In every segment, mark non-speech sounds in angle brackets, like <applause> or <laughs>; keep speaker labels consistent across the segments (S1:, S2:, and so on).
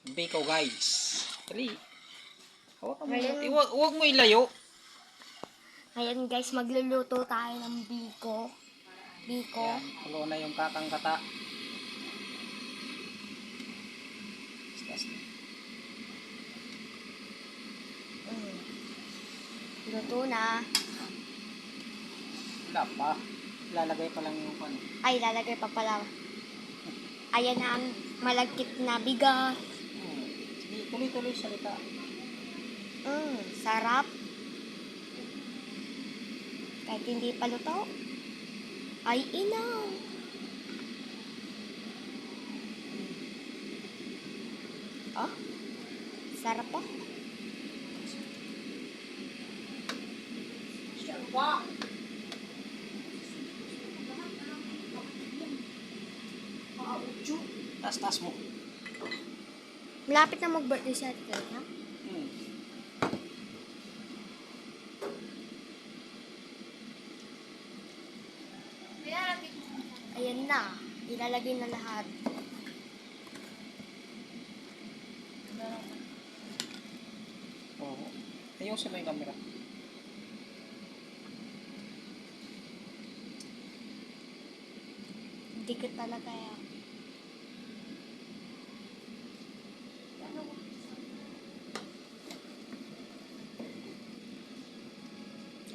S1: Biko guys. Dali. Hawakan mo.
S2: Ngayon-
S1: Iwag, huwag mo ilayo.
S2: Ngayon guys, magluluto tayo ng biko. Biko.
S1: Yan. Kulo na yung kakang kata. Tas-
S2: Mm. Luto na.
S1: Wala pa. Lalagay pa lang yung ano.
S2: Ay, lalagay pa pala. Ayan na ang malagkit na bigas.
S1: Tuloy-tuloy salita.
S2: Mm, sarap. Kahit hindi pa luto. Ay, inaw. Oh, sarap po.
S1: Tas-tas mo.
S2: Malapit na mag-birthday si Ate Kaya.
S1: Hmm.
S2: Ayan na. Ilalagay na lahat.
S1: Oo. Ayusin mo yung camera.
S2: Dikit talaga yan.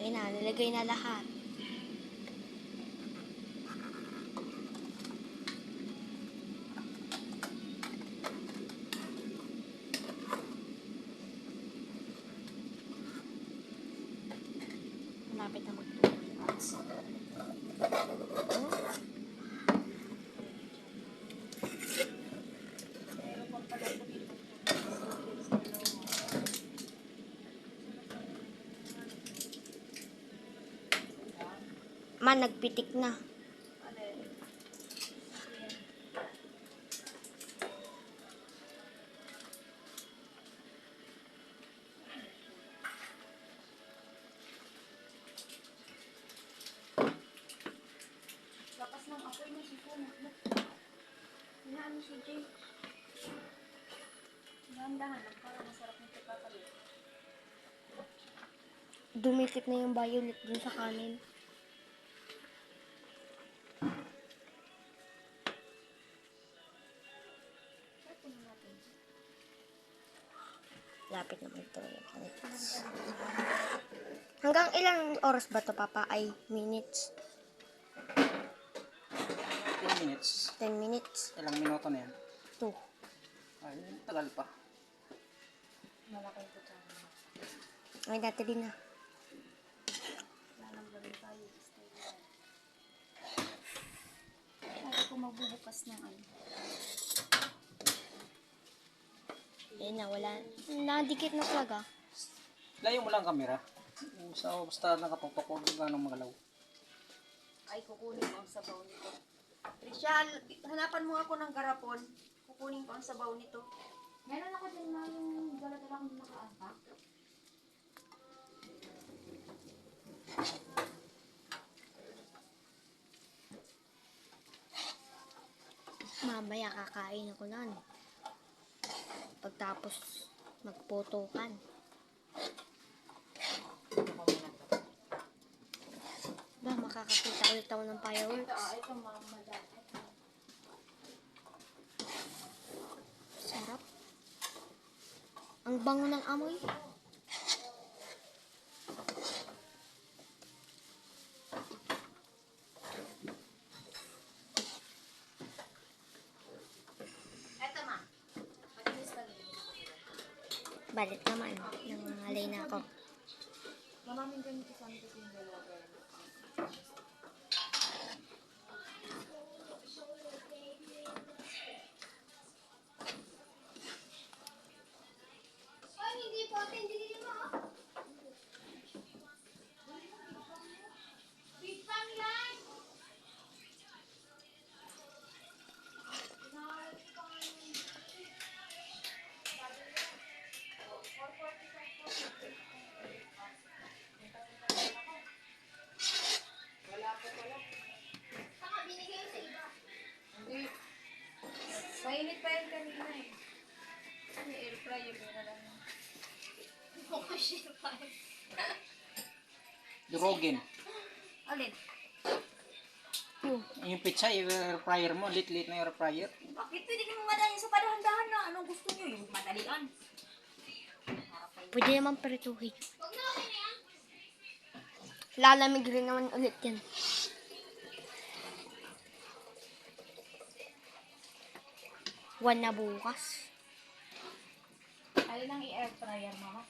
S2: Ayun na, nilagay na lahat. Malapit na magtuloy. Man, nagpitik na.
S3: Lakas ng apoy mo si Kuya. Inaano si Jay. Dahan-dahan lang para masarap nito papalo.
S2: Dumikit na yung violet dun sa kanin.
S3: Na.
S2: Hanggang ilang oras ba to papa? Ay, minutes.
S1: 10 minutes.
S2: 10 minutes.
S1: Ilang minuto na yan.
S2: 2.
S1: Ay, tagal pa.
S3: Malaking kutsara.
S2: Ay, dati din na.
S3: Lalanggalin tayo. Stay lang. Ay, ko magbubukas ng ano.
S2: Ayun na, wala. Nadikit na talaga.
S1: Layo mo lang ang camera. Basta, basta nakatutok ko gano'ng magalaw.
S3: Ay, kukunin ko ang sabaw nito. Tricia, hanapan mo ako ng garapon. Kukunin ko ang sabaw nito. Meron ako din na yung dala-dala kong nakaantak.
S2: Mamaya kakain ako nun. Pagtapos magpotokan. Ba, makakakita ulit ako ng fireworks.
S3: Ito, ito mama.
S2: Sarap. Ang bango ng amoy.
S3: Ito ma. Matinis ka rin.
S2: Balit naman. Nangangalay na ako.
S3: Mamamin ganito sa amin kasi yung. <laughs> May air fryer mo na lang.
S1: Durogin.
S3: Alin?
S1: Yung pizza, yung air fryer mo, lit-lit na air fryer.
S3: Bakit pwede naman madali sa padahan-dahan na? Anong gusto niyo? Yung madalian.
S2: Pwede naman prituhin. Lalamig rin naman ulit yan. One na bukas.
S3: Alin ang i-air fryer, mama?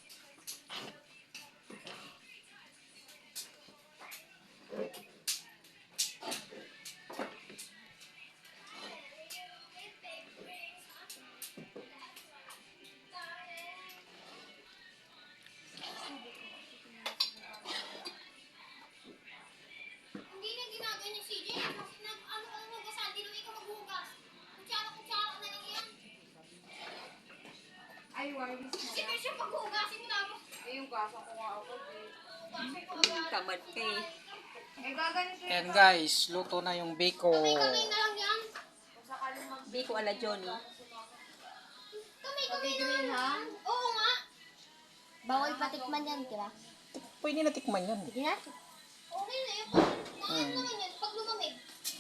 S3: Ay, wireless na
S4: Sige siya paghugasin mo tapos.
S3: Eh, yung gasa ko nga ako. eh. Tamad ka eh. Eh, gaganito
S1: guys, luto na yung biko.
S4: Kamay-kamay na lang yan.
S3: Biko ala Johnny.
S4: Kamay-kamay na lang. Oo nga.
S2: Bawal patikman yan, di ba?
S1: Pwede na tikman yan.
S2: Sige na.
S4: Okay na yun. Ano naman yan?